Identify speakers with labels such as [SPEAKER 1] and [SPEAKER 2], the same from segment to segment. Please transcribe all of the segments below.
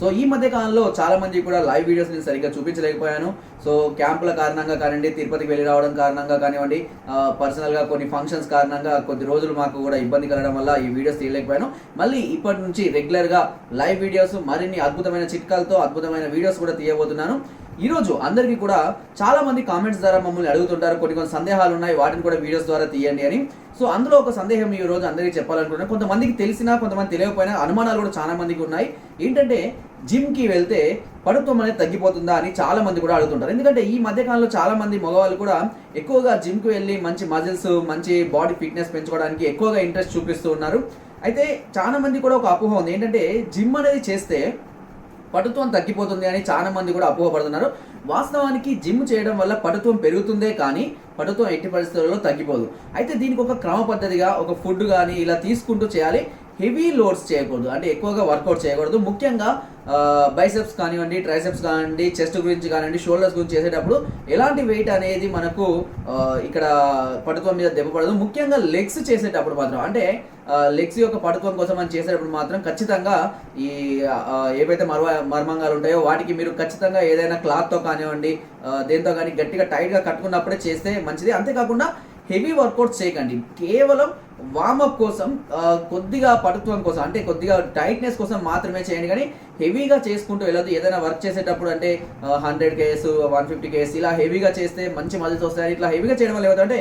[SPEAKER 1] So ఈ మధ్య కాలంలో చాలా మంది కూడా లైవ్ వీడియోస్ నేను సరిగ్గా చూపించలేకపోయాను. సో క్యాంపుల కారణంగా కానివ్వండి తిరుపతికి వెళ్ళి రావడం కారణంగా కానివ్వండి పర్సనల్గా కొన్ని ఫంక్షన్స్ కారణంగా కొద్ది రోజులు మాకు కూడా ఇబ్బంది కలగడం వల్ల ఈ వీడియోస్ తీయలేకపోయాను. మళ్ళీ ఇప్పటి నుంచి రెగ్యులర్గా లైవ్ వీడియోస్ మరిన్ని అద్భుతమైన చిట్కాలతో అద్భుతమైన వీడియోస్ కూడా తీయబోతున్నాను. ఈ రోజు అందరికీ కూడా చాలా మంది కామెంట్స్ ద్వారా మమ్మల్ని అడుగుతుంటారు. కొన్ని కొన్ని సందేహాలు ఉన్నాయి. వాటిని కూడా వీడియోస్ ద్వారా తీయండి అని. సో అందులో ఒక సందేహం ఈ రోజు అందరికీ చెప్పాలనుకుంటున్నాను. కొంతమందికి తెలిసినా కొంతమంది తెలియకపోయినా అనుమానాలు కూడా చాలా మందికి ఉన్నాయి. ఏంటంటే జిమ్కి వెళ్తే పడుత్వం అనేది తగ్గిపోతుందా అని చాలా మంది కూడా అడుగుతుంటారు. ఎందుకంటే ఈ మధ్య కాలంలో చాలా మంది మగవాళ్ళు కూడా ఎక్కువగా జిమ్కి వెళ్ళి మంచి మజిల్స్ మంచి బాడీ ఫిట్నెస్ పెంచుకోవడానికి ఎక్కువగా ఇంట్రెస్ట్ చూపిస్తూ ఉన్నారు. అయితే చాలా మంది కూడా ఒక అపోహ ఉంది. ఏంటంటే జిమ్ అనేది చేస్తే పటుత్వం తగ్గిపోతుంది అని చాలా మంది కూడా అపోహపడుతున్నారు. వాస్తవానికి జిమ్ చేయడం వల్ల పటుత్వం పెరుగుతుందే కానీ పటుత్వం ఎట్టి పరిస్థితుల్లో తగ్గిపోదు. అయితే దీనికి ఒక క్రమ పద్ధతిగా ఒక ఫుడ్ కానీ ఇలా తీసుకుంటూ చేయాలి. హెవీ లోడ్స్ చేయకూడదు. అంటే ఎక్కువగా వర్కౌట్ చేయకూడదు. ముఖ్యంగా బైసెప్స్ కానివ్వండి ట్రైసెప్స్ కానివ్వండి చెస్ట్ గురించి కానివ్వండి షోల్డర్స్ గురించి చేసేటప్పుడు ఎలాంటి వెయిట్ అనేది మనకు ఇక్కడ పటుత్వం మీద దెబ్బ పడదు. ముఖ్యంగా లెగ్స్ చేసేటప్పుడు మాత్రం. అంటే లెగ్స్ యొక్క పటుత్వం కోసం మనం చేసేటప్పుడు మాత్రం ఖచ్చితంగా ఈ ఏవైతే మర్మ మర్మంగాలు ఉంటాయో వాటికి మీరు ఖచ్చితంగా ఏదైనా క్లాత్తో కానివ్వండి దేంతో కానీ గట్టిగా టైట్గా కట్టుకున్నప్పుడే చేస్తే మంచిది. అంతేకాకుండా హెవీ వర్కౌట్స్ చేయకండి. కేవలం వార్మప్ కోసం కొద్దిగా పటుత్వం కోసం అంటే కొద్దిగా టైట్నెస్ కోసం మాత్రమే చేయండి. కానీ హెవీగా చేసుకుంటూ వెళ్ళదు ఏదైనా వర్క్ చేసేటప్పుడు అంటే hundred case one fifty case ఇలా హెవీగా చేస్తే మంచి మజిల్స్ వస్తాయి ఇట్లా హెవీగా చేయడం వల్ల ఏమవుతుందంటే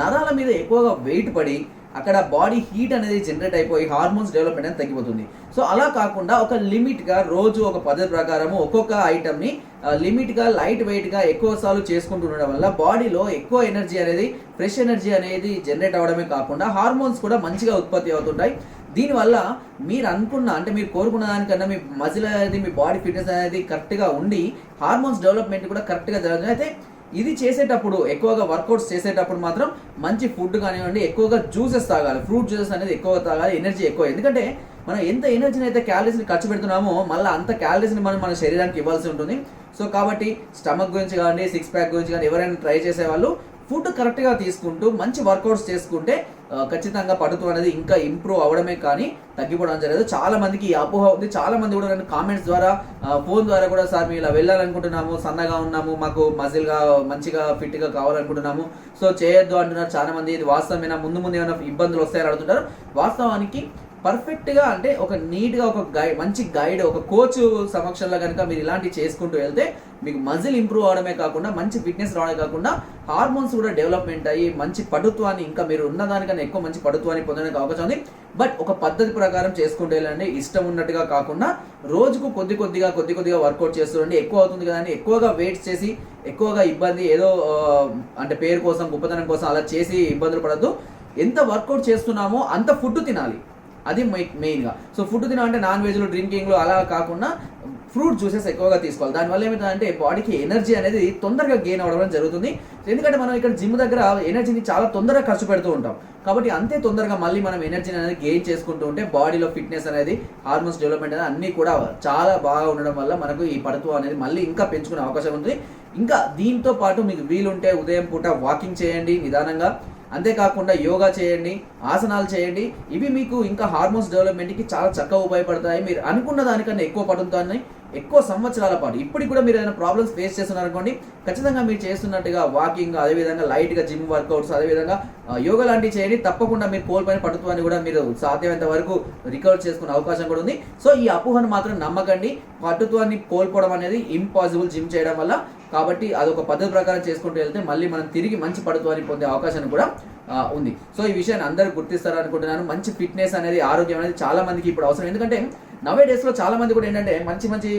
[SPEAKER 1] నరాల మీద ఎక్కువగా వెయిట్ పడి అక్కడ బాడీ హీట్ అనేది జనరేట్ అయిపోయి హార్మోన్స్ డెవలప్మెంట్ అనేది తగ్గిపోతుంది. సో అలా కాకుండా ఒక లిమిట్గా రోజు ఒక పద్ధతి ప్రకారము ఒక్కొక్క ఐటమ్ని లిమిట్గా లైట్ వెయిట్గా ఎక్కువ సార్లు చేసుకుంటూ ఉండడం వల్ల బాడీలో ఎక్కువ ఎనర్జీ అనేది ఫ్రెష్ ఎనర్జీ అనేది జనరేట్ అవ్వడమే కాకుండా హార్మోన్స్ కూడా మంచిగా ఉత్పత్తి అవుతుంటాయి. దీనివల్ల మీరు అనుకున్న అంటే మీరు కోరుకున్న దానికన్నా మీ మజిల్ అనేది మీ బాడీ ఫిట్నెస్ అనేది కరెక్ట్గా ఉండి హార్మోన్స్ డెవలప్మెంట్ కూడా కరెక్ట్గా జరుగుతుంది అయితే ఇది చేసేటప్పుడు ఎక్కువగా వర్కౌట్స్ చేసేటప్పుడు మాత్రం మంచి ఫుడ్ కానివ్వండి ఎక్కువగా జ్యూసెస్ తాగాలి. ఫ్రూట్ జ్యూసెస్ అనేది ఎక్కువగా తాగాలి ఎనర్జీ ఎక్కువ. ఎందుకంటే మనం ఎంత ఎనర్జీని అయితే క్యాలరీస్ని ఖర్చు పెడుతున్నామో మళ్ళీ అంత క్యాలరీస్ని మనం మన శరీరానికి ఇవ్వాల్సి ఉంటుంది. సో కాబట్టి స్టమక్ గురించి కానీ సిక్స్ ప్యాక్ గురించి కానీ ఎవరైనా ట్రై చేసేవాళ్ళు ఫుడ్ కరెక్ట్గా తీసుకుంటూ మంచి వర్కౌట్స్ చేసుకుంటే ఖచ్చితంగా పడుతు అనేది ఇంకా ఇంప్రూవ్ అవ్వడమే కానీ తగ్గిపోవడం జరగదు. చాలా మందికి ఈ అపోహ ఉంది. చాలా మంది కూడా నన్ను కామెంట్స్ ద్వారా ఫోన్ ద్వారా కూడా సార్ మేము ఇలా వెళ్ళాలనుకుంటున్నాము సన్నగా ఉన్నాము మాకు మజిల్గా మంచిగా ఫిట్గా కావాలనుకుంటున్నాము. సో చేయొద్దు అంటున్నారు చాలా మంది. ఇది వాస్తవమైన? ముందు ముందు ఏమైనా ఇబ్బందులు వస్తాయని అడుగుతుంటారు. వాస్తవానికి పర్ఫెక్ట్గా అంటే ఒక నీట్గా ఒక గైడ్ మంచి గైడ్ ఒక కోచ్ సమక్షంలో కనుక మీరు ఇలాంటివి చేసుకుంటూ వెళ్తే మీకు మజిల్ ఇంప్రూవ్ అవడమే కాకుండా మంచి ఫిట్నెస్ రావడమే కాకుండా హార్మోన్స్ కూడా డెవలప్మెంట్ అయ్యి మంచి పటుత్వాన్ని ఇంకా మీరు ఉన్నదానికన్నా ఎక్కువ మంచి పటుత్వాన్ని పొందడానికి అవకాశం ఉంది. బట్ ఒక పద్ధతి ప్రకారం చేసుకుంటూ వెళ్ళండి. ఇష్టం ఉన్నట్టుగా కాకుండా రోజుకు కొద్ది కొద్దిగా కొద్ది కొద్దిగా వర్కౌట్ చేస్తుండండి. ఎక్కువ అవుతుంది కదా అని ఎక్కువగా వెయిట్స్ చేసి ఎక్కువగా ఇబ్బంది ఏదో అంటే పేరు కోసం గొప్పతనం కోసం అలా చేసి ఇబ్బందులు పడద్దు. ఎంత వర్కౌట్ చేస్తున్నామో అంత ఫుడ్ తినాలి. అది మెయిన్గా సో ఫుడ్ తినాలంటే నాన్ వెజ్లు డ్రింకింగ్లు అలా కాకుండా ఫ్రూట్ జ్యూసెస్ ఎక్కువగా తీసుకోవాలి. దానివల్ల ఏమవుతుందంటే బాడీకి ఎనర్జీ అనేది తొందరగా గెయిన్ అవ్వడం జరుగుతుంది. ఎందుకంటే మనం ఇక్కడ జిమ్ దగ్గర ఎనర్జీని చాలా తొందరగా ఖర్చు పెడుతూ ఉంటాం. కాబట్టి అంతే తొందరగా మళ్ళీ మనం ఎనర్జీని అనేది గెయిన్ చేసుకుంటూ ఉంటే బాడీలో ఫిట్నెస్ అనేది హార్మోన్స్ డెవలప్మెంట్ అనేది అన్నీ కూడా చాలా బాగా ఉండడం వల్ల మనకు ఈ పడుతు అనేది మళ్ళీ ఇంకా పెంచుకునే అవకాశం ఉంది ఇంకా దీంతో పాటు మీకు వీలుంటే ఉదయం పూట వాకింగ్ చేయండి నిదానంగా. అంతేకాకుండా యోగా చేయండి ఆసనాలు చేయండి. ఇవి మీకు ఇంకా హార్మోన్స్ డెవలప్మెంట్కి చాలా చక్కగా ఉపయోగపడతాయి. మీరు అనుకున్న దానికన్నా ఎక్కువ పడుతాన్ని ఎక్కువ సంవత్సరాల పాటు. ఇప్పటికి కూడా మీరు ఏదైనా ప్రాబ్లమ్స్ ఫేస్ చేస్తున్నారనుకోండి ఖచ్చితంగా మీరు చేస్తున్నట్టుగా వాకింగ్ అదేవిధంగా లైట్గా జిమ్ వర్కౌట్స్ అదేవిధంగా యోగా లాంటివి చేయండి. తప్పకుండా మీరు కోల్పోయిన పటుత్వాన్ని కూడా మీరు సాధ్యమైనంత వరకు రికవర్ చేసుకునే అవకాశం కూడా ఉంది. సో ఈ అపోహను మాత్రం నమ్మకండి. పటుత్వాన్ని కోల్పోవడం అనేది ఇంపాసిబుల్ జిమ్ చేయడం వల్ల. కాబట్టి అదొక పద్ధతి ప్రకారం చేసుకుంటూ వెళ్తే మళ్ళీ మనం తిరిగి మంచి పడుతుని పొందే అవకాశం కూడా ఉంది. సో ఈ విషయాన్ని అందరూ గుర్తిస్తారు అనుకుంటున్నాను మంచి ఫిట్నెస్ అనేది ఆరోగ్యం అనేది చాలా మందికి ఇప్పుడు అవసరం. ఎందుకంటే నవే డేస్లో చాలా మంది కూడా ఏంటంటే మంచి మంచి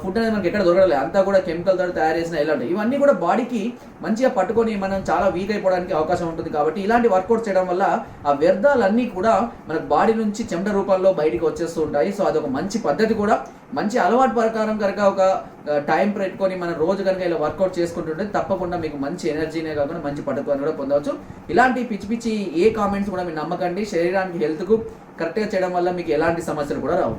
[SPEAKER 1] ఫుడ్ అనేది మనకి ఎక్కడ దొరకలేదు అంతా కూడా కెమికల్ తోటి తయారు చేసిన ఇలాంటి ఇవన్నీ కూడా బాడీకి మంచిగా పట్టుకొని మనం చాలా వీక్ అయిపోవడానికి అవకాశం ఉంటుంది కాబట్టి ఇలాంటి వర్కౌట్ చేయడం వల్ల ఆ వ్యర్థాలన్నీ కూడా మన బాడీ నుంచి చెమట రూపంలో బయటికి వచ్చేస్తూ ఉంటాయి. సో అదొక మంచి పద్ధతి కూడా. మంచి అలవాటు ప్రకారం కనుక ఒక టైం పెట్టుకొని మనం రోజు కనుక ఇలా వర్కౌట్ చేసుకుంటుంటే తప్పకుండా మీకు మంచి ఎనర్జీనే కాకుండా మంచి పట్టుకొని కూడా పొందవచ్చు. ఇలాంటి పిచ్చి పిచ్చి ఏ కామెంట్స్ కూడా మీరు నమ్మకండి. శరీరానికి హెల్త్కు కరెక్ట్గా చేయడం వల్ల మీకు ఎలాంటి సమస్యలు కూడా రావు.